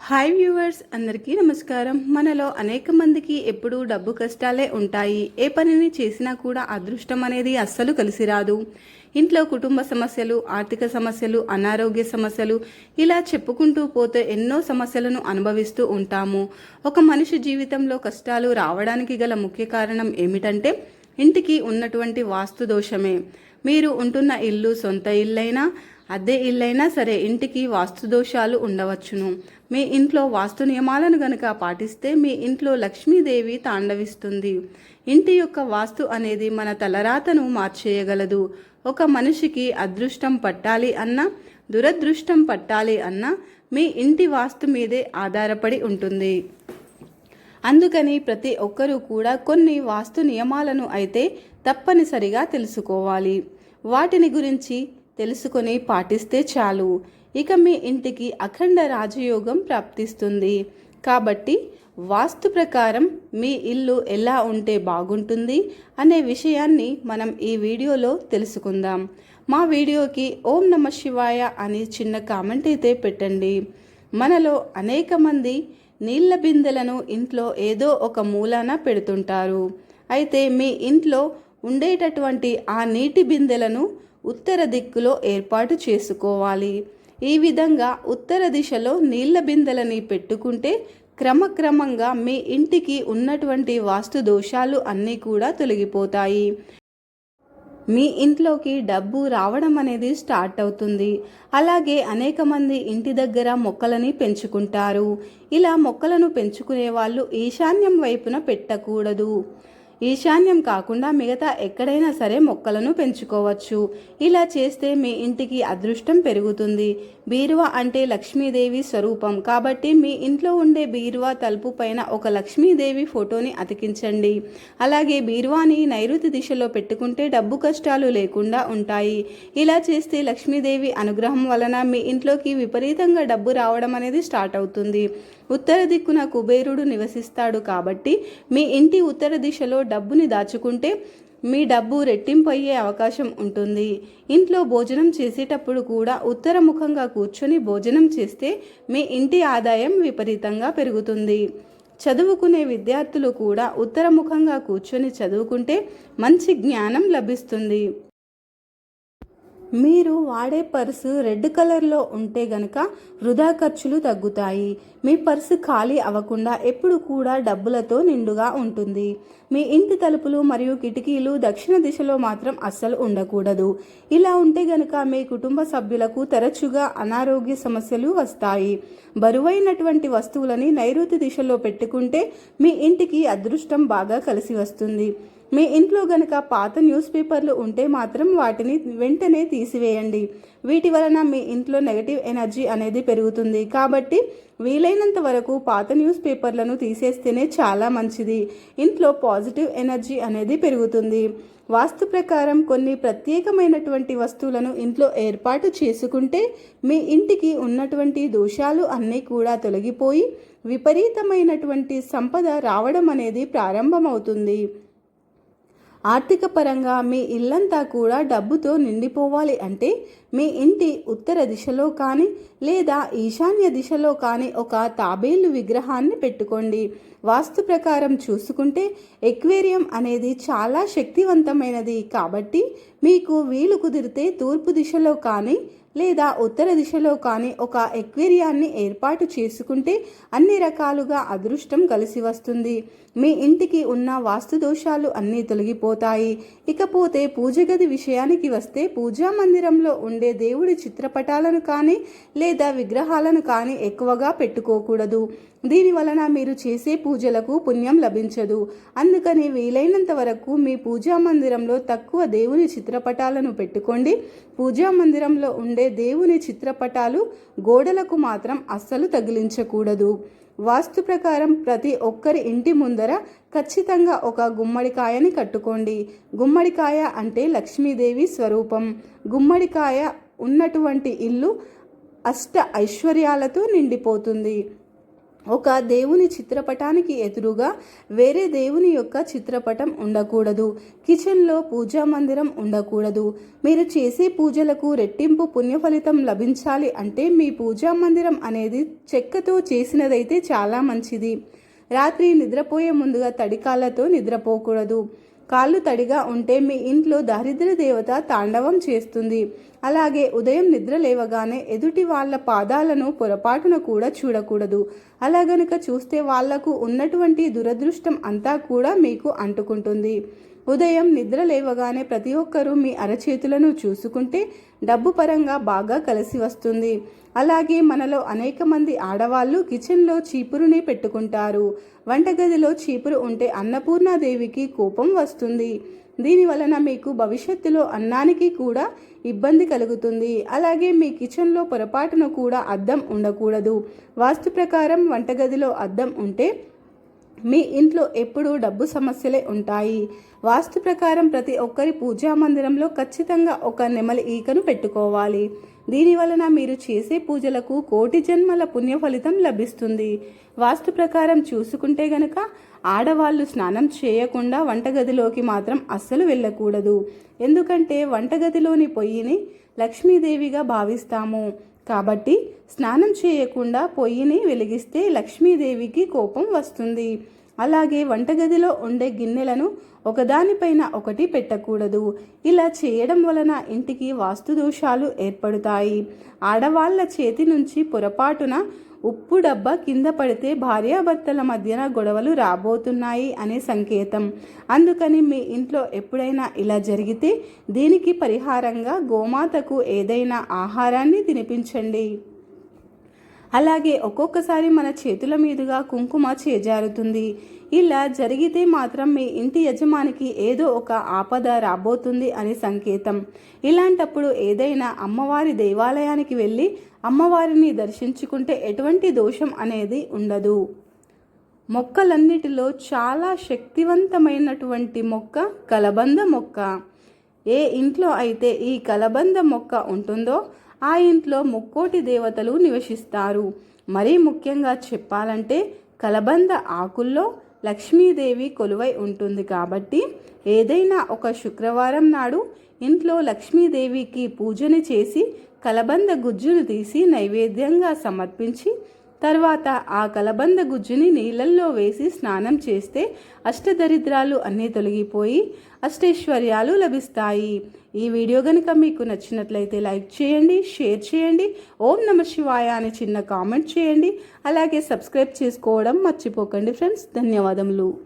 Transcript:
Hi viewers అందరికీ నమస్కారం. మనలో అనేక మందికి ఎప్పుడూ డబ్బు కష్టాలే ఉంటాయి. ఏ పనిని చేసినా కూడా అదృష్టం అనేది అస్సలు కలిసి రాదు ఇంట్లో కుటుంబ సమస్యలు ఆర్థిక సమస్యలు అనారోగ్య సమస్యలు ఇలా చెప్పుకుంటూ పోతే ఎన్నో సమస్యలను అనుభవిస్తూ ఉంటాము. ఒక మనిషి జీవితంలో కష్టాలు రావడానికి గల ముఖ్య కారణం ఏమిటంటే ఇంటికి ఉన్నటువంటి వాస్తు దోషమే. మీరు ఉంటున్న ఇల్లు సొంత ఇల్లైనా అద్దె ఇల్లైనా సరే ఇంటికి వాస్తు దోషాలు ఉండవచ్చును. మీ ఇంట్లో వాస్తు నియమాలను గనుక పాటిస్తే మీ ఇంట్లో లక్ష్మీదేవి తాండవిస్తుంది. ఇంటి యొక్క వాస్తు అనేది మన తలరాతను మార్చేయగలదు. ఒక మనిషికి అదృష్టం పట్టాలి అన్నా దురదృష్టం పట్టాలి అన్నా మీ ఇంటి వాస్తు మీదే ఆధారపడి ఉంటుంది. అందుకని ప్రతి ఒక్కరూ కూడా కొన్ని వాస్తు నియమాలను అయితే తప్పనిసరిగా తెలుసుకోవాలి. వాటిని గురించి తెలుసుకొని పాటిస్తే చాలు. ఇక మీ ఇంటికి అఖండ రాజయోగం ప్రాప్తిస్తుంది. కాబట్టి వాస్తు ప్రకారం మీ ఇల్లు ఎలా ఉంటే బాగుంటుంది అనే విషయాన్ని మనం ఈ వీడియోలో తెలుసుకుందాం. మా వీడియోకి ఓం నమ శివాయ అని చిన్న కామెంట్ అయితే పెట్టండి. మనలో అనేక మంది నీళ్ళ బిందెలను ఇంట్లో ఏదో ఒక మూలాన పెడుతుంటారు. అయితే మీ ఇంట్లో ఉండేటటువంటి ఆ నీటి బిందెలను ఉత్తర దిక్కులో ఏర్పాటు చేసుకోవాలి. ఈ విధంగా ఉత్తర దిశలో నీళ్ళ బిందెలని పెట్టుకుంటే క్రమక్రమంగా మీ ఇంటికి ఉన్నటువంటి వాస్తు దోషాలు అన్నీ కూడా తొలగిపోతాయి. మీ ఇంట్లోకి డబ్బు రావడం అనేది స్టార్ట్ అవుతుంది. అలాగే అనేక మంది ఇంటి దగ్గర మొక్కలని పెంచుకుంటారు. ఇలా మొక్కలను పెంచుకునే వాళ్ళు ఈశాన్యం వైపున పెట్టకూడదు. ఈశాన్యం కాకుండా మిగతా ఎక్కడైనా సరే మొక్కలను పెంచుకోవచ్చు. ఇలా చేస్తే మీ ఇంటికి అదృష్టం పెరుగుతుంది. బీరువా అంటే లక్ష్మీదేవి స్వరూపం. కాబట్టి మీ ఇంట్లో ఉండే బీరువా తలుపు పైన ఒక లక్ష్మీదేవి ఫోటోని అతికించండి. అలాగే బీరువాని నైరుతి దిశలో పెట్టుకుంటే డబ్బు కష్టాలు లేకుండా ఉంటాయి. ఇలా చేస్తే లక్ష్మీదేవి అనుగ్రహం వలన మీ ఇంట్లోకి విపరీతంగా డబ్బు రావడం అనేది స్టార్ట్ అవుతుంది. ఉత్తర దిక్కున కుబేరుడు నివసిస్తాడు కాబట్టి మీ ఇంటి ఉత్తర దిశలో డబ్బుని దాచుకుంటే మీ డబ్బు రెట్టింపు అయ్యే అవకాశం ఉంటుంది. ఇంట్లో భోజనం చేసేటప్పుడు కూడా ఉత్తరముఖంగా కూర్చొని భోజనం చేస్తే మీ ఇంటి ఆదాయం విపరీతంగా పెరుగుతుంది. చదువుకునే విద్యార్థులు కూడా ఉత్తరముఖంగా కూర్చొని చదువుకుంటే మంచి జ్ఞానం లభిస్తుంది. మీరు వాడే పర్సు రెడ్ కలర్లో ఉంటే గనక వృధా ఖర్చులు తగ్గుతాయి. మీ పర్సు ఖాళీ అవ్వకుండా ఎప్పుడు కూడా డబ్బులతో నిండుగా ఉంటుంది. మీ ఇంటి తలుపులు మరియు కిటికీలు దక్షిణ దిశలో మాత్రం అస్సలు ఉండకూడదు. ఇలా ఉంటే గనక మీ కుటుంబ సభ్యులకు తరచుగా అనారోగ్య సమస్యలు వస్తాయి. బరువైనటువంటి వస్తువులని నైరుతి దిశలో పెట్టుకుంటే మీ ఇంటికి అదృష్టం బాగా కలిసి వస్తుంది. మీ ఇంట్లో గనక పాత న్యూస్ పేపర్లు ఉంటే మాత్రం వాటిని వెంటనే తీసివేయండి. వీటి వలన మీ ఇంట్లో నెగటివ్ ఎనర్జీ అనేది పెరుగుతుంది. కాబట్టి వీలైనంత వరకు పాత న్యూస్ పేపర్లను తీసేస్తేనే చాలా మంచిది. ఇంట్లో పాజిటివ్ ఎనర్జీ అనేది పెరుగుతుంది. వాస్తు ప్రకారం కొన్ని ప్రత్యేకమైనటువంటి వస్తువులను ఇంట్లో ఏర్పాటు చేసుకుంటే మీ ఇంటికి ఉన్నటువంటి దోషాలు అన్నీ కూడా తొలగిపోయి విపరీతమైనటువంటి సంపద రావడం అనేది ప్రారంభమవుతుంది. ఆర్థిక పరంగా మీ ఇల్లంతా కూడా డబ్బుతో నిండిపోవాలి అంటే మీ ఇంటి ఉత్తర దిశలో కానీ లేదా ఈశాన్య దిశలో కానీ ఒక తాబేలు విగ్రహాన్ని పెట్టుకోండి. వాస్తు ప్రకారం చూసుకుంటే ఎక్వేరియం అనేది చాలా శక్తివంతమైనది కాబట్టి మీకు వీలు కుదిరితే తూర్పు దిశలో కానీ లేదా ఉత్తర దిశలో కానీ ఒక ఎక్వేరియాన్ని ఏర్పాటు చేసుకుంటే అన్ని రకాలుగా అదృష్టం కలిసి వస్తుంది. మీ ఇంటికి ఉన్న వాస్తు దోషాలు అన్నీ తొలగిపోతాయి. ఇకపోతే పూజ గది విషయానికి వస్తే పూజా మందిరంలో ఉండే దేవుడి చిత్రపటాలను కానీ లేదా విగ్రహాలను కానీ ఎక్కువగా పెట్టుకోకూడదు. దీని వలన మీరు చేసే పూజ పూజలకు పుణ్యం లభించదు. అందుకని వీలైనంత వరకు మీ పూజా మందిరంలో తక్కువ దేవుని చిత్రపటాలను పెట్టుకోండి. పూజా మందిరంలో ఉండే దేవుని చిత్రపటాలు గోడలకు మాత్రం అస్సలు తగిలించకూడదు. వాస్తు ప్రకారం ప్రతి ఒక్కరి ఇంటి ముందర ఖచ్చితంగా ఒక గుమ్మడికాయని కట్టుకోండి. గుమ్మడికాయ అంటే లక్ష్మీదేవి స్వరూపం. గుమ్మడికాయ ఉన్నటువంటి ఇల్లు అష్ట ఐశ్వర్యాలతో నిండిపోతుంది. ఒక దేవుని చిత్రపటానికి ఎదురుగా వేరే దేవుని యొక్క చిత్రపటం ఉండకూడదు. కిచెన్లో పూజా మందిరం ఉండకూడదు. మీరు చేసే పూజలకు రెట్టింపు పుణ్య ఫలితం లభించాలి అంటే మీ పూజా మందిరం అనేది చెక్కతో చేసినదైతే చాలా మంచిది. రాత్రి నిద్రపోయే ముందుగా తడికాలతో నిద్రపోకూడదు. కాళ్ళు తడిగా ఉంటే మీ ఇంట్లో దారిద్ర దేవత తాండవం చేస్తుంది. అలాగే ఉదయం నిద్ర లేవగానే ఎదుటి వాళ్ళ పాదాలను పొరపాటున కూడా చూడకూడదు. అలా గనుక చూస్తే వాళ్ళకు ఉన్నటువంటి దురదృష్టం అంతా కూడా మీకు అంటుకుంటుంది. ఉదయం నిద్ర లేవగానే ప్రతి ఒక్కరూ మీ అరచేతులను చూసుకుంటే డబ్బు పరంగా బాగా కలిసి వస్తుంది. అలాగే మనలో అనేక మంది ఆడవాళ్ళు కిచెన్లో చీపురుని పెట్టుకుంటారు. వంటగదిలో చీపురు ఉంటే అన్నపూర్ణాదేవికి కోపం వస్తుంది. దీని వలన మీకు భవిష్యత్తులో అన్నానికి కూడా ఇబ్బంది కలుగుతుంది. అలాగే మీ కిచెన్లో పొరపాటున కూడా అద్దం ఉండకూడదు. వాస్తు ప్రకారం వంటగదిలో అద్దం ఉంటే మీ ఇంట్లో ఎప్పుడూ డబ్బు సమస్యలే ఉంటాయి. వాస్తు ప్రకారం ప్రతి ఒక్కరి పూజా మందిరంలో ఖచ్చితంగా ఒక నెమలి ఈకను పెట్టుకోవాలి. దీని వలన మీరు చేసే పూజలకు కోటి జన్మల పుణ్య ఫలితం లభిస్తుంది. వాస్తు ప్రకారం చూసుకుంటే గనక ఆడవాళ్ళు స్నానం చేయకుండా వంటగదిలోకి మాత్రం అస్సలు వెళ్ళకూడదు. ఎందుకంటే వంటగదిలోని పొయ్యిని లక్ష్మీదేవిగా భావిస్తాము. కాబట్టి స్నానం చేయకుండా పొయ్యిని వెలిగిస్తే లక్ష్మీదేవికి కోపం వస్తుంది. అలాగే వంటగదిలో ఉండే గిన్నెలను ఒకదానిపైన ఒకటి పెట్టకూడదు. ఇలా చేయడం వలన ఇంటికి వాస్తు దోషాలు ఏర్పడతాయి. ఆడవాళ్ళ చేతి నుంచి పొరపాటున ఉప్పు డబ్బా కింద పడితే భార్యాభర్తల మధ్యన గొడవలు రాబోతున్నాయి అనే సంకేతం. అందుకని మీ ఇంట్లో ఎప్పుడైనా ఇలా జరిగితే దీనికి పరిహారంగా గోమాతకు ఏదైనా ఆహారాన్ని తినిపించండి. అలాగే ఒక్కొక్కసారి మన చేతుల మీదుగా కుంకుమ చేజారుతుంది. ఇలా జరిగితే మాత్రం మీ ఇంటి యజమానికి ఏదో ఒక ఆపద రాబోతుంది అని సంకేతం. ఇలాంటప్పుడు ఏదైనా అమ్మవారి దేవాలయానికి వెళ్ళి అమ్మవారిని దర్శించుకుంటే ఎటువంటి దోషం అనేది ఉండదు. మొక్కలన్నిటిలో చాలా శక్తివంతమైనటువంటి మొక్క కలబంద మొక్క. ఏ ఇంట్లో అయితే ఈ కలబంద మొక్క ఉంటుందో ఆ ఇంట్లో ముక్కోటి దేవతలు నివసిస్తారు. మరీ ముఖ్యంగా చెప్పాలంటే కలబంద ఆకుల్లో లక్ష్మీదేవి కొలువై ఉంటుంది కాబట్టి ఏదైనా ఒక శుక్రవారం నాడు ఇంట్లో లక్ష్మీదేవికి పూజని చేసి కలబంద గుజ్జును తీసి నైవేద్యంగా సమర్పించి తర్వాత ఆ కలబంద గుజ్జుని నీళ్ళల్లో వేసి స్నానం చేస్తే అష్టదరిద్రాలు అన్నీ తొలగిపోయి అష్టైశ్వర్యాలు లభిస్తాయి. ఈ వీడియో కనుక మీకు నచ్చినట్లయితే లైక్ చేయండి షేర్ చేయండి ఓం నమ శివాయ అని చిన్న కామెంట్ చేయండి అలాగే సబ్స్క్రైబ్ చేసుకోవడం మర్చిపోకండి ఫ్రెండ్స్. ధన్యవాదములు.